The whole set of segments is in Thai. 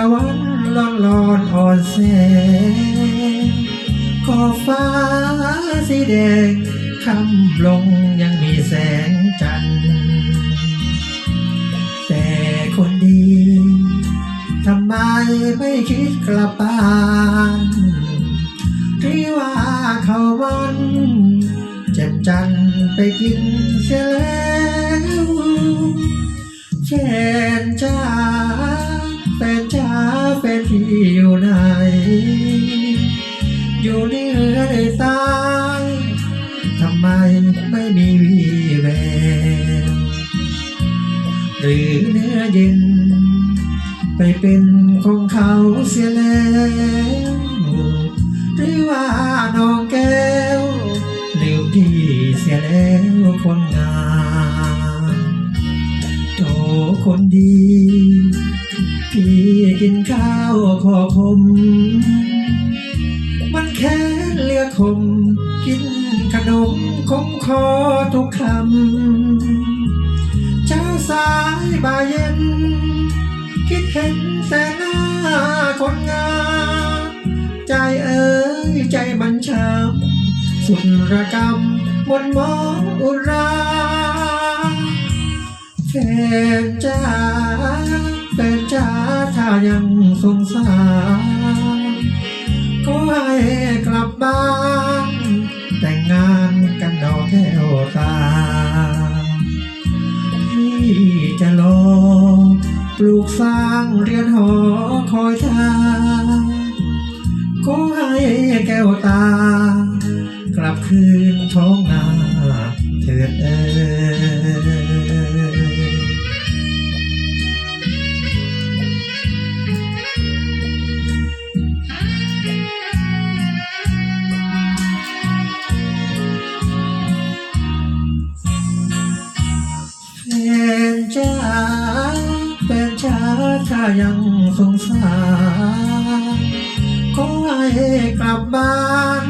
ะวันร้อนร้อนอ่อนแสงขอบฟ้าสีแดงคำลงยังมีแสงจันทร์แต่คนดีทำไมไม่คิดกลับบ้านหรือว่าเขาวันแจ่มจันทร์ไปกินเสียแล้วำไม่มีวีแววหรือเนื้อเย็น ไปเป็นของเขาเสียแล้วหรือว่าน้องแก้วลืมพี่เสียแล้วคนงามโตคนดี พี่กินข้าวขอคมมันแค่เลือคม มคงคอทุกคำเช้าสายบ่ายเย็น คิดเห็นแต่หน้าคนงาม ใจเอ้ยใจมันช้ำสุดระกำมนมองอุราแฟนจ้าแฟนจ้าถ้ายังสงสารก็ให้กลับบ้าน ปลูกสร้างเรือนหอคอยทางขอให้แก้วตา กลับคืนท้องนาเถิดเอ่ยแฟนจ้าแฟนจ้า ถ้ายังสงสารขอให้กลับบ้าน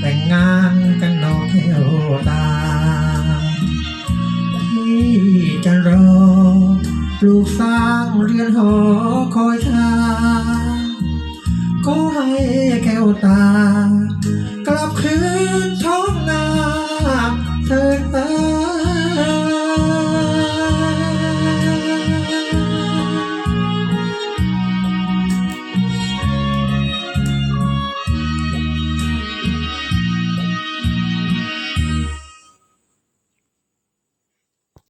แต่งงานกันนอกแก้วตาที่จะรอปลูกสร้างเรือนหอคอยทางขอให้แก้วตากลับคืน